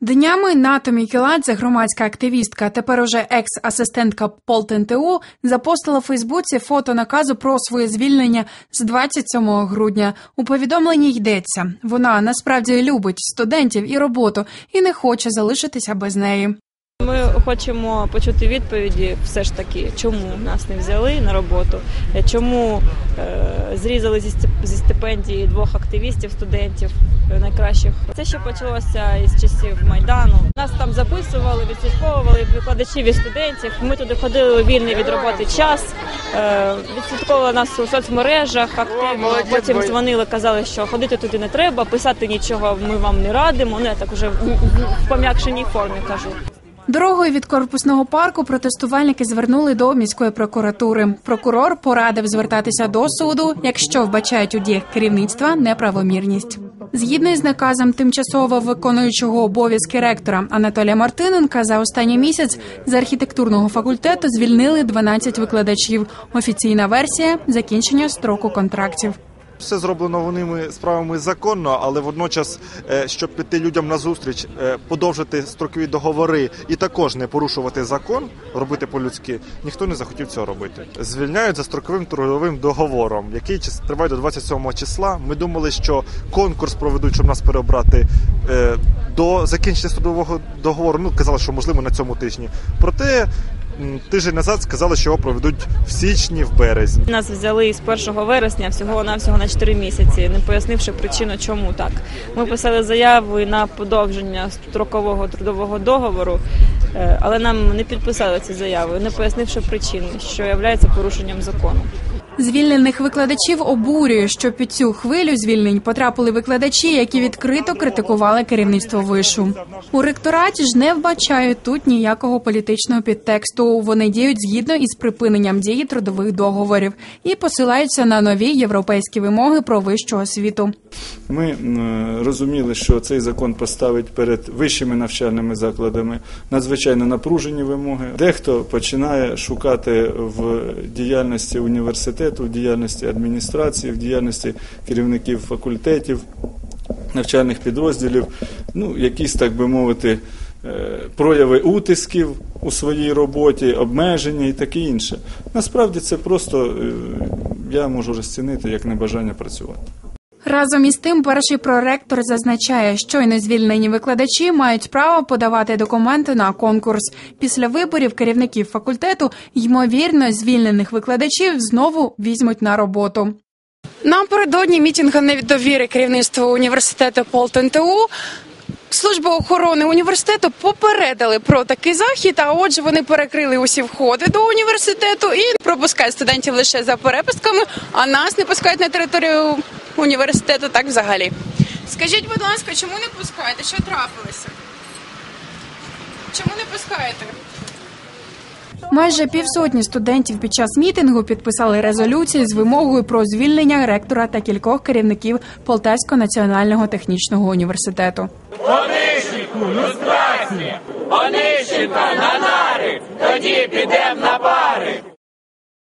Днями Ната Мікеладзе, громадська активістка, тепер уже екс-асистентка ПолтНТУ, запостила в Фейсбуці фото наказу про своє звільнення з 27 грудня. У повідомленні йдеться: вона насправді любить студентів і роботу і не хоче залишитися без неї. Ми хочемо почути відповіді, все ж таки, чому нас не взяли на роботу, е, чому е, зрізали зі зі стипендії двох активістів, студентів е, найкращих. Це ще почалося із часів майдану. Нас там записували, відслідковували викладачів і студентів. Ми туди ходили у вільний від роботи час. Відслідковували нас у соцмережах активно. Потім дзвонили, казали, що ходити туди не треба, писати нічого ми вам не радимо. Ну я так уже в пом'якшеній формі кажу. Дорогою від корпусного парку протестувальники звернули до міської прокуратури. Прокурор порадив звертатися до суду, якщо вбачають у діях керівництва неправомірність. Згідно із наказом тимчасово виконуючого обов'язки ректора Анатолія Мартиненка, за останній місяць з архітектурного факультету звільнили 12 викладачів. Офіційна версія закінчення строку контрактів. Все зроблено воними справами законно, але водночас, е, щоб піти людям на зустріч, е, подовжити строкові договори і також не порушувати закон, робити по-людськи, ніхто не захотів цього робити. Звільняють за строковим трудовим договором, який триває до 27 числа. Ми думали, що конкурс проведуть, щоб нас переобрати е, до закінчення трудового договору. Ну казали, що можливо на цьому тижні. Проте тиждень назад сказали, що його проведуть в січні, в березні. Нас взяли з 1 вересня всього навсього на 4 місяці, не пояснивши причину, чому так. Ми писали заяви на подовження строкового трудового договору, е, але нам не підписали ці заяви, не пояснивши причини, що є порушенням закону. Звільнених викладачів обурює, що під цю хвилю звільнень потрапили викладачі, які відкрито критикували керівництво вишу. У ректораті ж не вбачають тут ніякого політичного підтексту. Вони діють згідно із припиненням дії трудових договорів і посилаються на нові європейські вимоги про вищу освіту. Ми розуміли, що цей закон поставить перед вищими навчальними закладами надзвичайно напружені вимоги. Дехто починає шукати в діяльності університету, в діяльності адміністрації, в діяльності керівників факультетів, навчальних підрозділів, ну, якісь, так би мовити, е, прояви утисків у своїй роботі, обмеження і таке інше. Насправді це просто е, я можу розцінити як небажання працювати. Разом із тим, перший проректор зазначає, щойно звільнені викладачі мають право подавати документи на конкурс. Після виборів керівників факультету ймовірно звільнених викладачів знову візьмуть на роботу. Напередодні мітінга недовіри керівництва університету ПолтНТУ Служба охорони університету попередили про такий захід. А отже, вони перекрили усі входи до університету і пропускають студентів лише за перепустками, а нас не пускають на територію університету так взагалі. Скажіть, будь ласка, чому не пускаєте? Що трапилося? Чому не пускаєте? Майже півсотні студентів під час мітингу підписали резолюції з вимогою про звільнення ректора та кількох керівників Полтавського національного технічного університету. Онищенку, люстрації! Онищенка на нари! Тоді підем на пари!